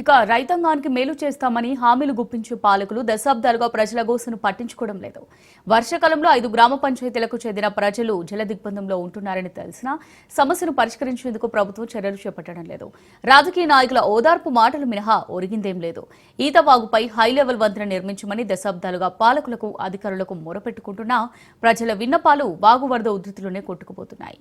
ఇక రైతాంగానికి మేలు చేస్తామని హామీలు గుప్పించే పాలకులు దశాబ్దాలుగా ప్రజల గోసును పట్టించుకోవడం లేదు. వర్షాకాలంలో ఐదు గ్రామ పంచాయతీలకు చెందిన ప్రజలు జల దిగ్బంధంలో ఉంటున్నారని తెలిసినా సమస్యను పరిష్కరించేందుకు ప్రభుత్వం చర్యలు చేపట్టడం లేదు. రాజకీయ నాయకుల ఓదార్పు మాటలు మినహా ఒరిగిందేం లేదు. ఈతవాగుపై హై లెవెల్ వంతెన నిర్మించమని దశాబ్దాలుగా పాలకులకు అధికారులకు మొరపెట్టుకుంటున్నా ప్రజల విన్నపాలు వాగు వరద ఉధృతిలోనే కొట్టుకుపోతున్నాయి.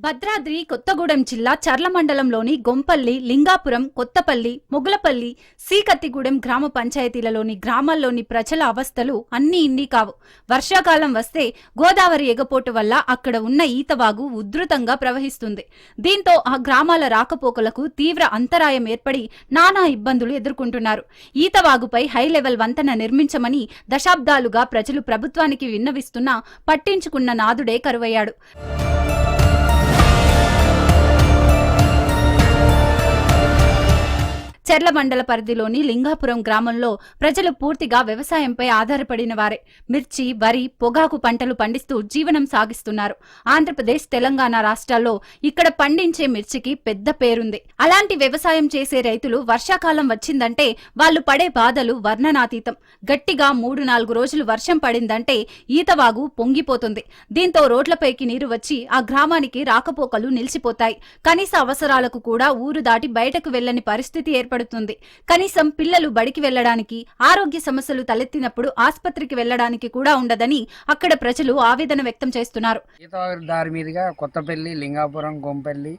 భద్రాద్రి కొత్తగూడెం జిల్లా చర్ల మండలంలోని గొంపల్లి లింగాపురం కొత్తపల్లి మొగులపల్లి సీకత్తిగూడెం గ్రామ పంచాయతీలలోని గ్రామాల్లోని ప్రజల అవస్థలు అన్నీ ఇన్ని కావు. వర్షాకాలం వస్తే గోదావరి ఎగపోటు వల్ల అక్కడ ఉన్న ఈతవాగు ఉధృతంగా ప్రవహిస్తుంది. దీంతో ఆ గ్రామాల రాకపోకలకు తీవ్ర అంతరాయం ఏర్పడి నానా ఇబ్బందులు ఎదుర్కొంటున్నారు. ఈతవాగుపై హై లెవెల్ వంతెన నిర్మించమని దశాబ్దాలుగా ప్రజలు ప్రభుత్వానికి విన్నవిస్తున్నా పట్టించుకున్న నాదుడే కరువయ్యాడు. చెర్ల మండల పరిధిలోని లింగాపురం గ్రామంలో ప్రజలు పూర్తిగా వ్యవసాయంపై ఆధారపడిన వారే. మిర్చి వరి పొగాకు పంటలు పండిస్తూ జీవనం సాగిస్తున్నారు. ఆంధ్రప్రదేశ్ తెలంగాణ రాష్ట్రాల్లో ఇక్కడ పండించే మిర్చికి పెద్ద పేరుంది. అలాంటి వ్యవసాయం చేసే రైతులు వర్షాకాలం వచ్చిందంటే వాళ్ళు పడే బాధలు వర్ణనాతీతం. గట్టిగా మూడు నాలుగు రోజులు వర్షం పడిందంటే ఈతవాగు పొంగిపోతుంది. దీంతో రోడ్లపైకి నీరు వచ్చి ఆ గ్రామానికి రాకపోకలు నిలిచిపోతాయి. కనీస అవసరాలకు కూడా ఊరు దాటి బయటకు వెళ్ళని పరిస్థితి ఏర్పడుతుంది. కనీసం పిల్లలు బడికి వెళ్ళడానికి ఆరోగ్య సమస్యలు తలెత్తినప్పుడు ఆసుపత్రికి వెళ్ళడానికి కూడా ఉండదని అక్కడ ప్రజలు ఆవేదన వ్యక్తం చేస్తున్నారు. దారి మీదుగా కొత్తపల్లి లింగాపురం గొంపల్లి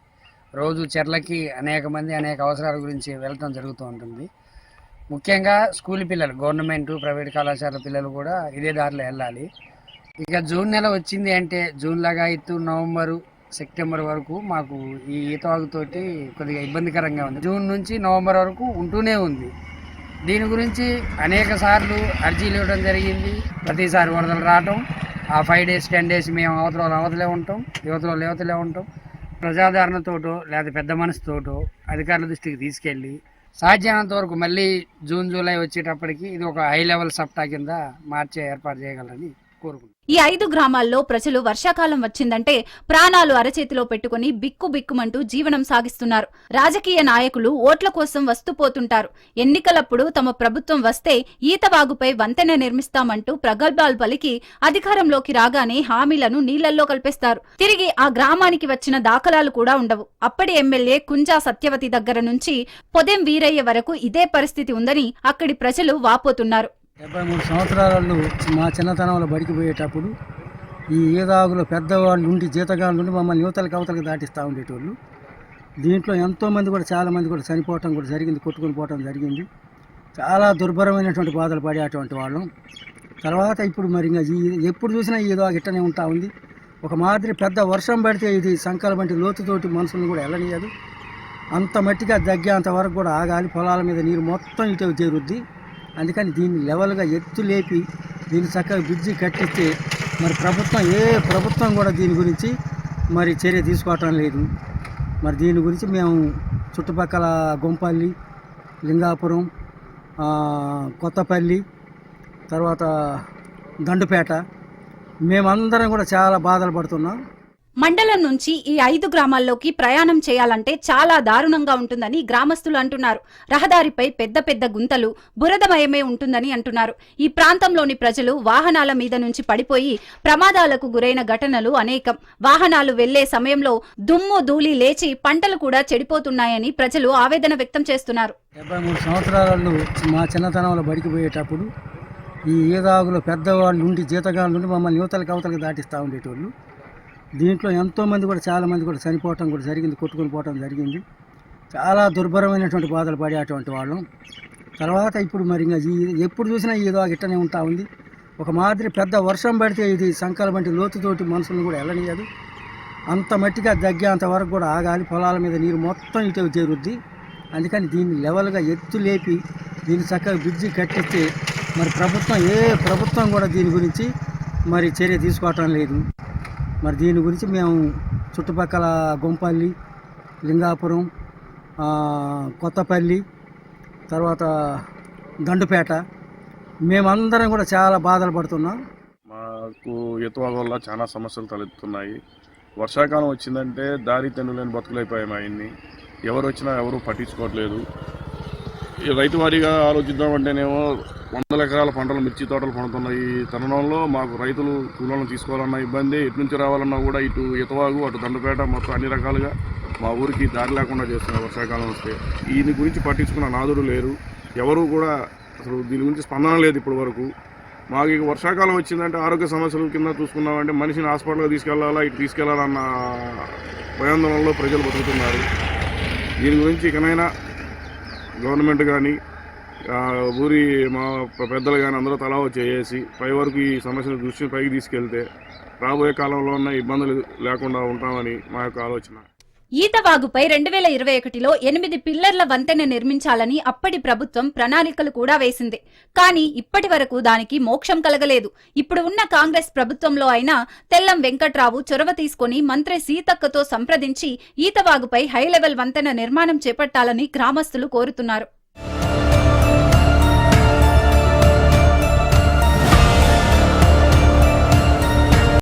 రోజు చెర్లకి అనేక మంది అనేక అవసరాల గురించి వెళ్ళటం జరుగుతూ ఉంటుంది. ముఖ్యంగా స్కూల్ పిల్లలు గవర్నమెంట్ ప్రైవేట్ కళాశాల పిల్లలు కూడా ఇదే దారిలో వెళ్ళాలి. ఇక జూన్ నెల వచ్చింది అంటే జూన్ లాగా ఇత్తు నవంబరు సెప్టెంబర్ వరకు మాకు ఈ ఈతవాగుతోటి కొద్దిగా ఇబ్బందికరంగా ఉంది. జూన్ నుంచి నవంబర్ వరకు ఉంటూనే ఉంది. దీని గురించి అనేక సార్లు అర్జీలు ఇవ్వడం జరిగింది. ప్రతిసారి వరదలు రావటం ఆ ఫైవ్ డేస్ టెన్ డేస్ మేము అవతల అవతలే ఉంటాం యువతలో లేవతలే ఉంటాం. ప్రజాదరణతోటో లేదా పెద్ద మనసుతోటో అధికారుల దృష్టికి తీసుకెళ్ళి సాధ్యమైనంత వరకు మళ్ళీ జూన్ జూలై వచ్చేటప్పటికి ఇది ఒక హై లెవెల్ సప్టా కింద మార్చే ఏర్పాటు చేయగలని ఈ ఐదు గ్రామాల్లో ప్రజలు వర్షాకాలం వచ్చిందంటే ప్రాణాలు అరచేతిలో పెట్టుకుని బిక్కు బిక్కుమంటూ జీవనం సాగిస్తున్నారు. రాజకీయ నాయకులు ఓట్ల కోసం వస్తూ పోతుంటారు. ఎన్నికలప్పుడు తమ ప్రభుత్వం వస్తే ఈతవాగుపై వంతెన నిర్మిస్తామంటూ ప్రగల్భాలు పలికి అధికారంలోకి రాగానే హామీలను నీళ్ళల్లో కల్పేస్తారు. తిరిగి ఆ గ్రామానికి వచ్చిన దాఖలాలు కూడా ఉండవు. అప్పటి ఎమ్మెల్యే కుంజా సత్యవతి దగ్గర నుంచి పొదెం వీరయ్య వరకు ఇదే పరిస్థితి ఉందని అక్కడి ప్రజలు వాపోతున్నారు. డెబ్బై మూడు సంవత్సరాలలో మా చిన్నతనంలో బడికి పోయేటప్పుడు ఈ ఈదాగులో పెద్దవాళ్ళు ఉండి జీతగాళ్ళు నుండి మమ్మల్ని యువతలకి అవతలకి దాటిస్తూ ఉండేటోళ్ళు. దీంట్లో ఎంతోమంది కూడా చాలామంది కూడా చనిపోవటం కూడా జరిగింది కొట్టుకొని పోవటం జరిగింది. చాలా దుర్భరమైనటువంటి బాధలు పడేటువంటి వాళ్ళం. తర్వాత ఇప్పుడు మరి ఇంకా ఈ ఎప్పుడు చూసినా ఈ ఈదాగు ఇట్టనే ఉంటా ఉంది. ఒక మాదిరి పెద్ద వర్షం పడితే ఇది సంకల వంటి లోతుతోటి మనుషులను కూడా వెళ్ళనియదు అంత మట్టిగా దగ్గేంత వరకు కూడా ఆగాలి పొలాల మీద నీరు మొత్తం ఇటు చేరుద్ది. అందుకని దీన్ని లెవెల్గా ఎత్తు లేపి దీన్ని చక్కగా బ్రిడ్జి కట్టిస్తే మరి ప్రభుత్వం ఏ ప్రభుత్వం కూడా దీని గురించి మరి చర్య తీసుకోవటం లేదు. మరి దీని గురించి మేము చుట్టుపక్కల గొంపల్లి లింగాపురం కొత్తపల్లి తర్వాత దండుపేట మేమందరం కూడా చాలా బాధలు పడుతున్నాం. మండలం నుంచి ఈ ఐదు గ్రామాల్లోకి ప్రయాణం చేయాలంటే చాలా దారుణంగా ఉంటుందని గ్రామస్తులు అంటున్నారు. రహదారిపై పెద్ద పెద్ద గుంతలు బురదమయమే ఉంటుందని అంటున్నారు. ఈ ప్రాంతంలోని ప్రజలు వాహనాల మీద నుంచి పడిపోయి ప్రమాదాలకు గురైన ఘటనలు అనేకం. వాహనాలు వెళ్ళే సమయంలో దుమ్ము ధూళి లేచి పంటలు కూడా చెడిపోతున్నాయని ప్రజలు ఆవేదన వ్యక్తం చేస్తున్నారు. డెబ్బై మూడు సంవత్సరాలు మా చిన్నతనంలో బడికి పోయేటప్పుడు ఈ ఏదాగులో పెద్దవాళ్ళు ఉండి జీతగాళ్ళు ఉండి మమ్మల్ని యువతలకు అవతలకి దాటిస్తూ ఉండేటోళ్ళు. దీంట్లో ఎంతోమంది కూడా చాలామంది కూడా చనిపోవటం కూడా జరిగింది కొట్టుకొని పోవటం జరిగింది. చాలా దుర్భరమైనటువంటి బాధలు పడేటువంటి వాళ్ళం. తర్వాత ఇప్పుడు మరి ఇంకా ఈ ఎప్పుడు చూసినా ఏదో ఇట్టనే ఉంటా ఉంది. ఒక మాదిరి పెద్ద వర్షం పడితే ఇది సంకల వంటి లోతుతోటి మనుషులను కూడా వెళ్ళనియదు. అంత మట్టిగా దగ్గేంత వరకు కూడా ఆగాలి. పొలాల మీద నీరు మొత్తం ఇటు చేరుద్ది. అందుకని దీన్ని లెవెల్గా ఎత్తు లేపి దీన్ని చక్కగా బ్రిడ్జి కట్టిస్తే మరి ప్రభుత్వం ఏ ప్రభుత్వం కూడా దీని గురించి మరి చర్య తీసుకోవటం లేదు. మరి దీని గురించి మేము చుట్టుపక్కల గుంపల్లి లింగాపురం కొత్తపల్లి తర్వాత దండుపేట మేమందరం కూడా చాలా బాధలు పడుతున్నాం. మాకు ఎత్తువాగ వల్ల చాలా సమస్యలు తలెత్తుతున్నాయి. వర్షాకాలం వచ్చిందంటే దారి తెన్నులేని బతుకులైపోయాయి మా ఇన్ని ఎవరు వచ్చినా ఎవరు పట్టించుకోవట్లేదు. రైతు వారీగా ఆలోచిద్దామంటేనేమో వందల ఎకరాల పంటలు మిర్చి తోటలు పండుతున్నాయి. ఈ తరుణంలో మాకు రైతులు కూలను తీసుకోవాలన్న ఇబ్బంది ఎటు నుంచి రావాలన్నా కూడా ఇటు ఇతవాగు అటు దండపేట మొత్తం అన్ని రకాలుగా మా ఊరికి దారి లేకుండా చేస్తున్నారు వర్షాకాలం వస్తే. దీని గురించి పట్టించుకున్న నాదుడు లేరు. ఎవరు కూడా అసలు దీని గురించి స్పందన లేదు ఇప్పటి వరకు. మాకు ఇక వర్షాకాలం వచ్చిందంటే ఆరోగ్య సమస్యల కింద చూసుకున్నామంటే మనిషిని హాస్పిటల్కి తీసుకెళ్ళాలా ఇటు తీసుకెళ్ళాలన్న భయాందోళనలో ప్రజలు బతుకుతున్నారు. దీని గురించి ఇకనైనా గవర్నమెంట్ కానీ ఊరి మా పెద్దలు కానీ అందరూ తలా చేసి పై వరకు ఈ సమస్యను దృష్టిని పైకి తీసుకెళ్తే రాబోయే కాలంలో ఉన్న ఇబ్బందులు లేకుండా ఉంటామని మా యొక్క ఆలోచన. ఈతవాగుపై రెండు వేల ఇరవై ఒకటిలో ఎనిమిది పిల్లర్ల వంతెన నిర్మించాలని అప్పటి ప్రభుత్వం ప్రణాళికలు కూడా వేసింది. కానీ ఇప్పటి వరకు దానికి మోక్షం కలగలేదు. ఇప్పుడు ఉన్న కాంగ్రెస్ ప్రభుత్వంలో అయినా తెల్లం వెంకట్రావు చొరవ తీసుకొని మంత్రి సీతక్కతో సంప్రదించి ఈతవాగుపై హై లెవెల్ వంతెన నిర్మాణం చేపట్టాలని గ్రామస్తులు కోరుతున్నారు.